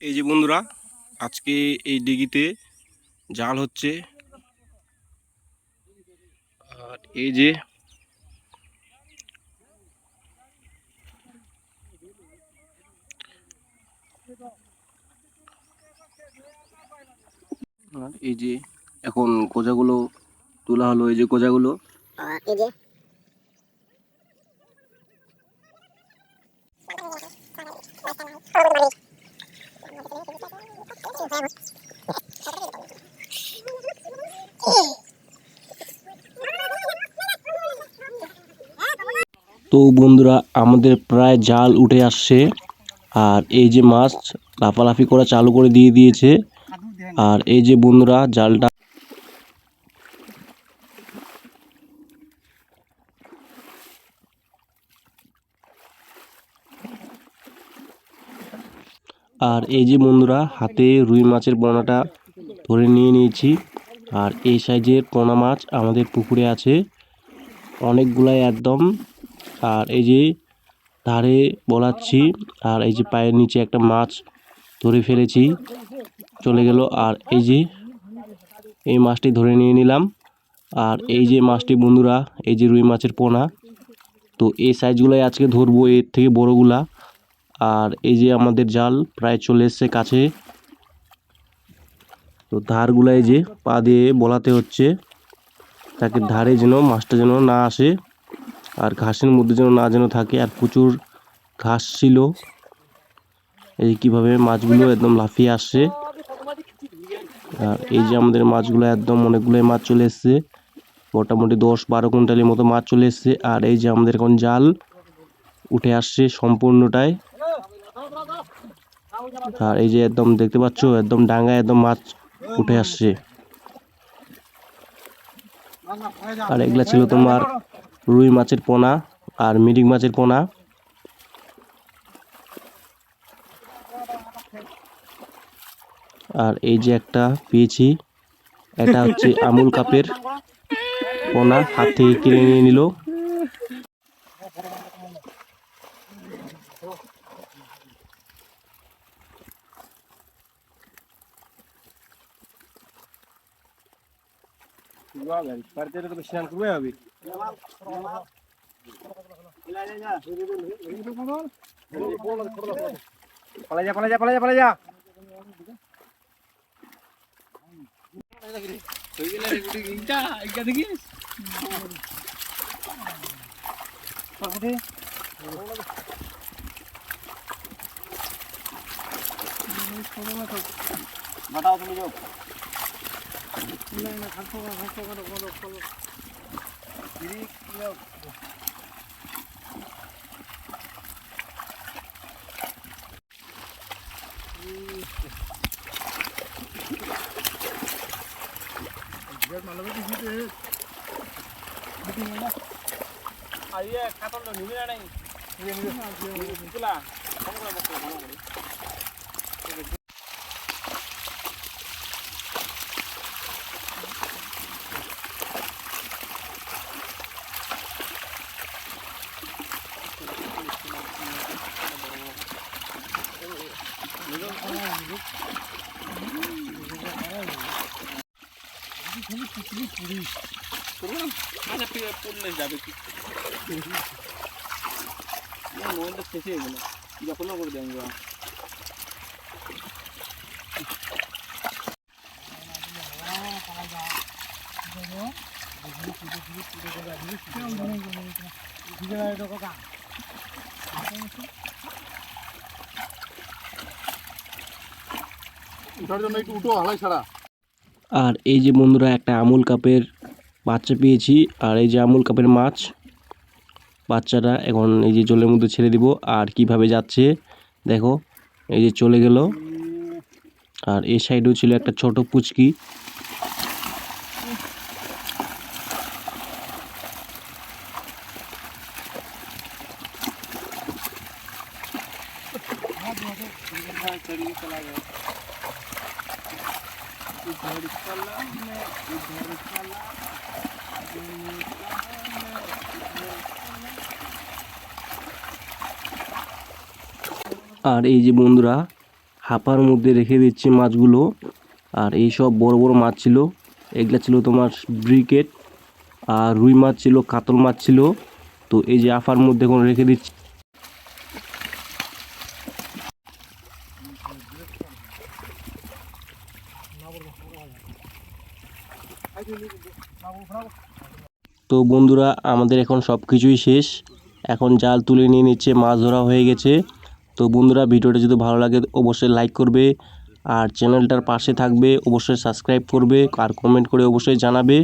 এই যে বন্ধুরা, আজকে এই ডিগিতে জাল হচ্ছে। আর এই যে এই যে এখন কোজাগুলো তোলা হলো, এই যে কোজাগুলো। এই যে তো বন্ধুরা, আমাদের প্রায় জাল উঠে আসছে। আর এই যে মাছ লাফালাফি করা চালু করে দিয়ে দিয়েছে। আর এই যে বন্ধুরা, জালটা আর এই যে বন্ধুরা, হাতে রুই মাছের পোনাটা ধরে নিয়ে নিয়েছি। আর এই সাইজের পোনা মাছ আমাদের পুকুরে আছে, অনেকগুলাই একদম। আর এই যে ধারে বলাচ্ছি, আর এই যে পায়ের নিচে একটা মাছ ধরে ফেলেছি, চলে গেল। আর এই যে এই মাছটি ধরে নিয়ে নিলাম। আর এই যে মাছটি বন্ধুরা, এই যে রুই মাছের পোনা, তো এই সাইজগুলোই আজকে ধরবো, এর থেকে বড়গুলা। আর এই যে আমাদের জাল প্রায় চলে এসছে কাছে। তো ধারগুলাই যে পা দিয়ে বলাতে হচ্ছে, তাকে ধারে যেন, মাছটা যেন না আসে আর ঘাসের মধ্যে যেন না যেন থাকে। আর প্রচুর ঘাস ছিল। এই কীভাবে মাছগুলো একদম লাফিয়ে আসছে। আর এই যে আমাদের মাছগুলো একদম অনেকগুলোই মাছ চলে এসছে। মোটামুটি দশ বারো কুইন্টালের মতো মাছ চলে এসছে। আর এই যে আমাদের এখন জাল উঠে আসছে সম্পূর্ণটাই। আর এই যে একদম দেখতে পাচ্ছ, একদম ডাঙ্গায় একদম মাছ উঠে আসছে। আর এগুলা ছিল তোমার রুই মাছের পোনা আর মিরিক মাছের পোনা। আর এই যে একটা পেয়েছি, এটা হচ্ছে আমুল কাপের পোনা, হাত থেকে কিনে নিয়ে নিল। Abi. partai de başlayan kurmaya abi. Palaja, palaja, palaja, palaja. बताओ तुम लोग তো নিবি না নাই নিবি নিবি তুলা কম করে বসে ভালো করে আচ্ছা ঠিক আছে পড়লে যাবে কি মোবাইলটা শেষে গেল যখন করে দেন আর এই যে বন্ধুরা, একটা আমুল কাপের বাচ্চা পেয়েছি, আর এই যে আমুল কাপের মাছ বাচ্চাটা এখন এই যে জলের মধ্যে ছেড়ে দিব। আর কীভাবে যাচ্ছে, দেখো, এই যে চলে গেল। আর এই সাইডেও ছিল একটা ছোট পুচকি আর এই যে বন্ধুরা, হাঁপার মধ্যে রেখে দিচ্ছি মাছগুলো। আর এই সব বড় বড় মাছ ছিল, এগুলা ছিল তোমার ব্রিকেট, আর রুই মাছ ছিল, কাতল মাছ ছিল। তো এই যে আফার মধ্যে এখন রেখে দিচ্ছি। তো বন্ধুরা, আমাদের এখন সব কিছুই শেষ। এখন জাল তুলে নিয়ে নিচ্ছে, মাছ ধরা হয়ে গেছে। তো বন্ধুরা, ভিডিওটা যদি ভালো লাগে, অবশ্যই লাইক করবে। আর চ্যানেলটার পাশে থাকবে, অবশ্যই সাবস্ক্রাইব করবে। আর কমেন্ট করে অবশ্যই জানাবে।